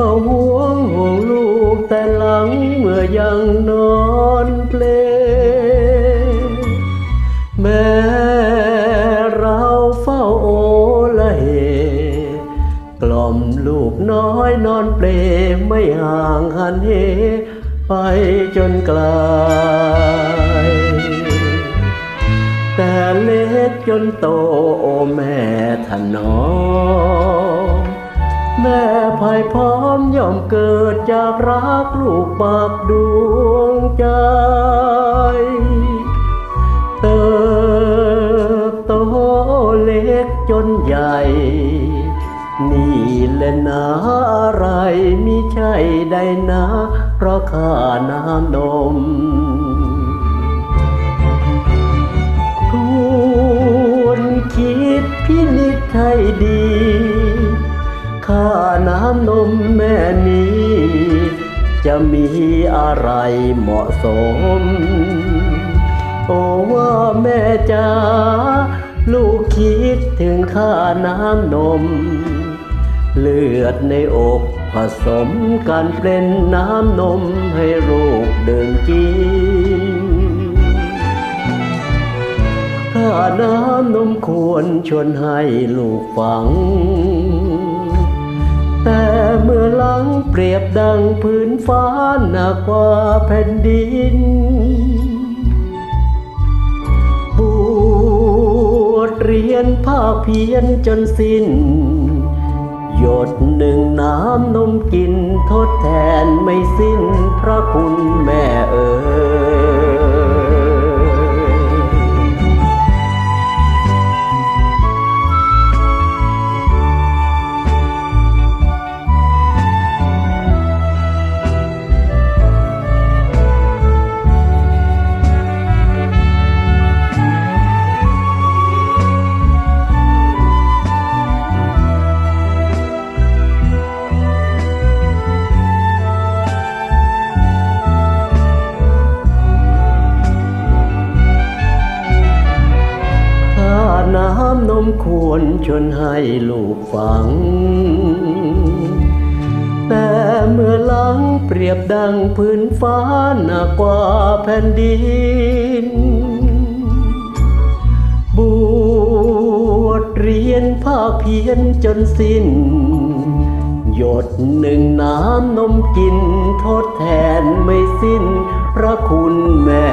เฝ้าห่วงห่วงลูกแต่หลังเมื่อยังนอนเปล แม่เราเฝ้าโอละเหกล่อมลูกน้อยนอนเปลไม่ห่างหันเห ไปจนไกลแต่เล็กจนโตโอแม่ถนอม แม่ภายพร้อมย่อมเกิดจากรักลูกปากดวงใจ เติบโตเล็กจนใหญ่ นี่แหละนะอะไรมิใช่ได้นะ เพราะข้าน้ำนมควรคิดพินิจให้ดี น้ำนมแม่นี้ จะมีอะไรเหมาะสม โอ้ว่าแม่จ๋าลูกคิดถึงค่าน้ำนม เลือดในอกผสมกันเป็นน้ำนมให้ลูกดื่มกินถ้าน้ำนมควรชวนให้ลูกฟัง งเปรียบดังพื้นฟ้าหนักกว่าแผ่นดิน บวชเรียนภาคเพียนจนสิ้น หยดหนึ่งน้ำนมกินทดแทนไม่สิ้น มควรชวนให้ลูกฟัง แต่เมื่อหลังเปรียบดังพื้นฟ้าหนักกว่าแผ่นดิน บวชเรียนภาคเพียนจนสิ้น หยดหนึ่งน้ำนมกินทดแทนไม่สิ้นพระคุณแม่